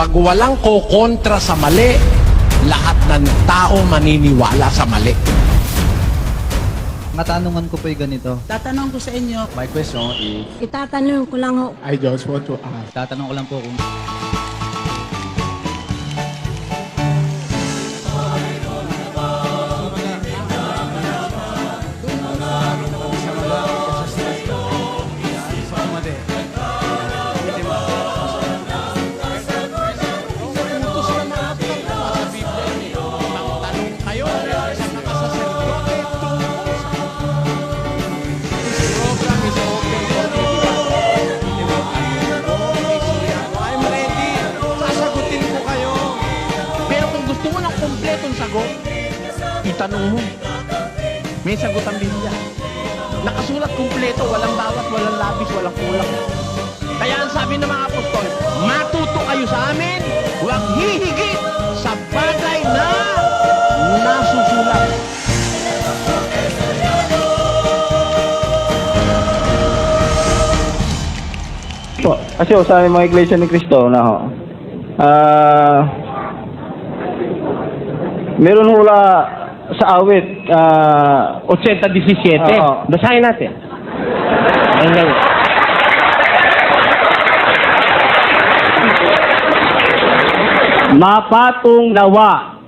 Pag walang kokontra sa mali, lahat ng tao maniniwala sa mali. Matanungan ko po yung ganito. Tatanong ko sa inyo, My question is, Itatanong ko lang ho, I just want to ask, Tatanong ko lang po kung itanong mo. May sagot Biblia. Nakasulat kumpleto, walang bawat, walang labis, walang kulang. Kaya ang sabi ng mga apostol, matuto kayo sa amin, huwag hihigit sa bagay na nasusulat. Po, kasi sa mga iglesia ni Cristo na ho, ah, meron hula sa awit, ah, 80-17. Oo. Basahin natin. Ayun lang. mapatong nawa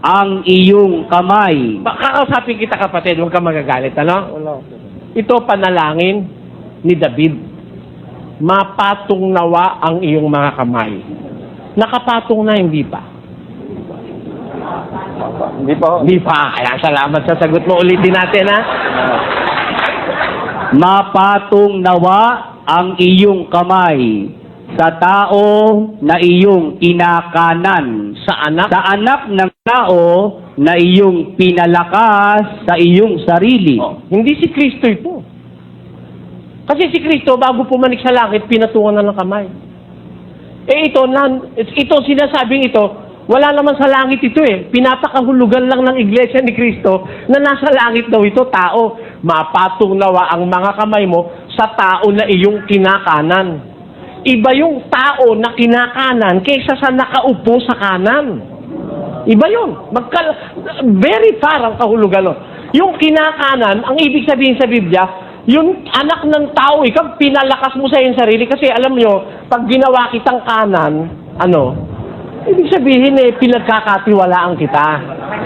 ang iyong kamay. Kakausapin kita kapatid, huwag ka magagalit, ano? Ito panalangin ni David. Mapatong nawa ang iyong mga kamay. Nakapatong na, hindi pa. Hindi pa ho. Hindi pa. Kaya salamat sa sagot mo. Ulitin natin, ha? Mapatong nawa ang iyong kamay sa tao na iyong kinakanan. Sa anak. Sa anak ng tao na iyong pinalakas sa iyong sarili. Oh, hindi si Kristo ito. Kasi si Kristo, bago pumanik sa langit, pinatungan na ng kamay. Eh ito, nan, ito sinasabing ito, wala naman sa langit ito eh. Pinapakahulugan lang ng iglesia ni Kristo na nasa langit daw ito, tao. Mapatong ang mga kamay mo sa tao na iyong kinakanan. Iba yung tao na kinakanan kaysa sa nakaupo sa kanan. Iba yun. Magka, very far ang kahulugan nun. Yung kinakanan, ang ibig sabihin sa Biblia, yung anak ng tao, ikaw pinalakas mo sa iyong sarili kasi alam nyo, pag ginawa kitang kanan, ano, ibig sabihin eh, pinagkakatiwalaan kita.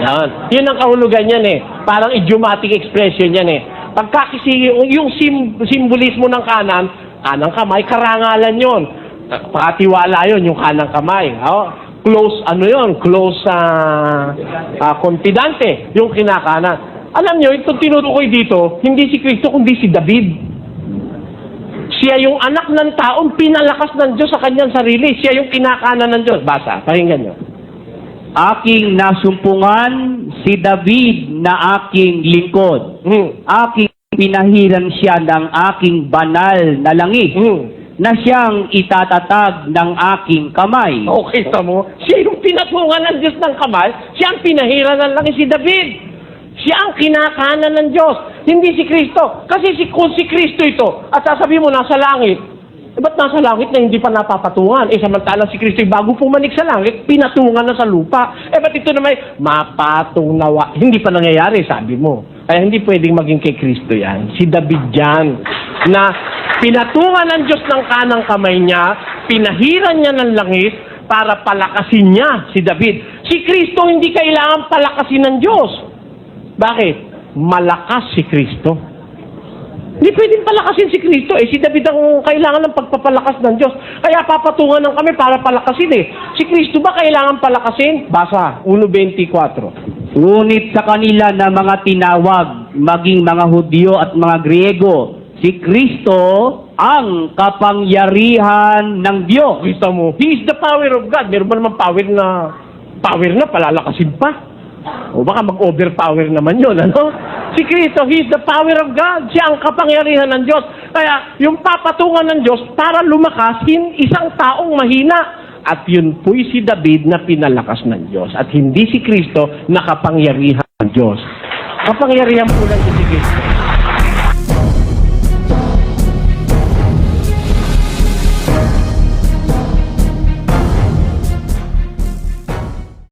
Yan. Yun ang kahulugan yan eh. Parang idiomatic expression yan eh. Pagka kasi yung, yung sim, simbolismo ng kanan, kanang kamay, karangalan yon. Pakatiwala yon yung kanang kamay. Oh, close, ano yon Close sa ah, confidante, yung kinakanan. Alam nyo, itong tinutukoy dito, hindi si Kristo, kundi si David. Siya yung anak ng taong pinalakas ng Diyos sa kanyang sarili. Siya yung kinakanan ng Diyos. Basa, pakinggan nyo. Aking nasumpungan si David na aking lingkod. Hmm. Aking pinahiran siya ng aking banal na langis Hmm. na siyang itatatag ng aking kamay. Okay, mo. Siya yung pinatungan ng Diyos ng kamay. Siya ang pinahira ng langit si David. Siya ang kinakanan ng Diyos. Hindi si Kristo. Kasi si, kung si Kristo ito, at sasabihin mo nasa langit, eh, ba't nasa langit na hindi pa napapatungan? Eh, samantalang si Kristo, bago pumanik sa langit, pinatungan na sa lupa. Eh, ba't ito naman, mapatong nawa? Hindi pa nangyayari, sabi mo. Kaya hindi pwedeng maging kay Kristo yan. Si David yan. Na pinatungan ng Diyos ng kanang kamay niya, pinahiran niya ng langis, para palakasin niya si David. Si Kristo hindi kailangan palakasin ng Diyos. Bakit? Malakas si Kristo. Hindi pwedeng palakasin si Kristo eh. Si David ang kailangan ng pagpapalakas ng Diyos. Kaya papatungan ng kami para palakasin eh. Si Kristo ba kailangan palakasin? Basa, 1.24. Ngunit sa kanila na mga tinawag, maging mga Hudyo at mga Griego, si Kristo ang kapangyarihan ng Diyos. Kita mo, He is the power of God. Meron ba naman power na, power na palalakasin pa? O baka mag-overpower naman yun, ano? Si Kristo, He is the power of God. Siya ang kapangyarihan ng Diyos. Kaya, yung papatungan ng Diyos para lumakas, hin isang taong mahina. At yun po'y si David na pinalakas ng Diyos. At hindi si Kristo na kapangyarihan ng Diyos. Kapangyarihan po lang si Kristo.